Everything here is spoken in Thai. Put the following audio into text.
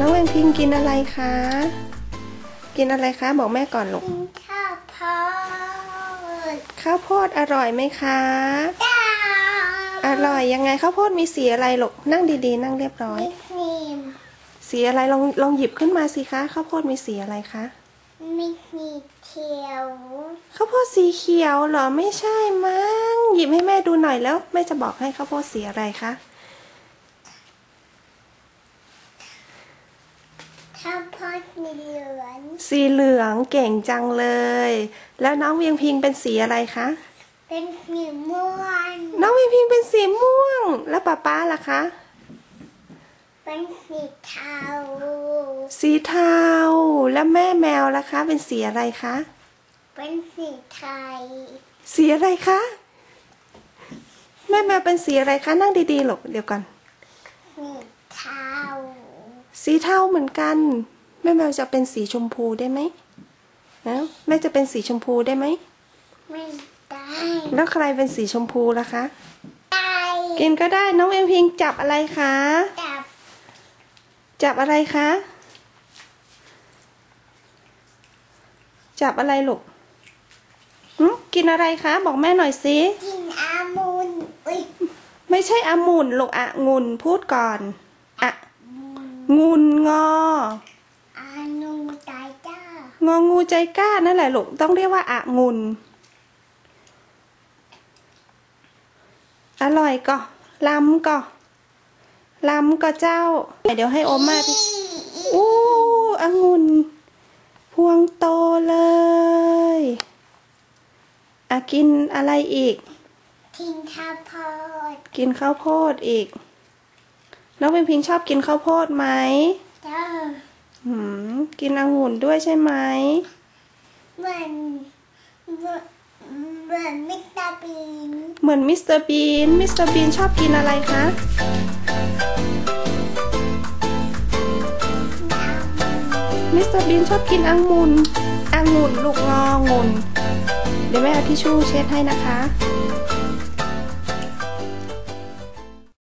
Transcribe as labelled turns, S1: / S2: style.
S1: พิงกินอะไรคะ กินอะไรคะ บอกแม่ก่อนลูก
S2: กินข้าวโพด
S1: ข้าวโพดอร่อยไหมคะ
S2: ดา
S1: อร่อยยังไงข้าวโพดมีสีอะไรลูก นั่งดีๆ นั่งเรียบร้อย
S2: มิสนีม
S1: สีอะไรลองลองหยิบขึ้นมาสิคะข้าวโพดมีสีอะไรคะ
S2: มิสนีเขียว
S1: ข้าวโพดสีเขียวเหรอไม่ใช่มั้งหยิบให้แม่ดูหน่อยแล้วแม่จะบอกให้ข้าวโพดสีอะไรคะ
S2: ข้าวโพด สีเหลือง
S1: สีเหลืองเก่งจังเลย แล้วน้องเวียงพิงเป็นสีอะไรคะ
S2: เป็นสีม่วง
S1: น้องเวียงพิงเป็นสีม่วง แล้วป๊าป๊าล่ะคะ
S2: เป็นสีเทา
S1: สีเทา แล้วแม่แมวล่ะคะ เป็นสีอะไรคะ
S2: เป็นสีไทย
S1: สีอะไรคะ แม่แมวเป็นสีอะไรคะ นั่งดีๆหลกเดี๋ยวก่อน
S2: สีเทา
S1: สีเทาเหมือนกัน แม่แมวจะเป็นสีชมพูได้ไหมนะแม่จะเป็นสีชมพูได้ไหม
S2: ไม่ได้
S1: แล้วใครเป็นสีชมพูล่ะคะ
S2: ได้
S1: กินก็ได้น้องเวียงพิงจับอะไรคะ
S2: จับ
S1: จับอะไรคะ จับอะไรลูกหึกินอะไรคะ บอกแม่หน่อยสิ
S2: กินอามุนอุ้ย
S1: ไม่ใช่องุ่นลูกอะงุ่นพูดก่อนอะงุนงอ
S2: อานูตายจ้าง
S1: องูใจกล้านั่นแหละลูกต้องเรียกว่าอะงุนอร่อยก็ลำก็ลำก็เจ้า เดี๋ยวให้โอมมาพี่อู้องุ่นพวงโตเลยอะกินอะไรอีก
S2: กินข้าวโพด
S1: กินข้าวโพดอีก น้องเป็นพิงชอบกินข้าวโพดไหม
S2: จ้า
S1: หืมกินองุ่นด้วยใช่ไหม
S2: เหมือนเหมือนมิสเตอร์บีน
S1: เหมือนมิสเตอร์บีนมิสเตอร์บีนชอบกินอะไรคะมิสเตอร์บีนชอบกินองุ่นองุ่นลูกงองุ่นเดี๋ยวแม่เอาทิชชู่เช็ดให้นะคะ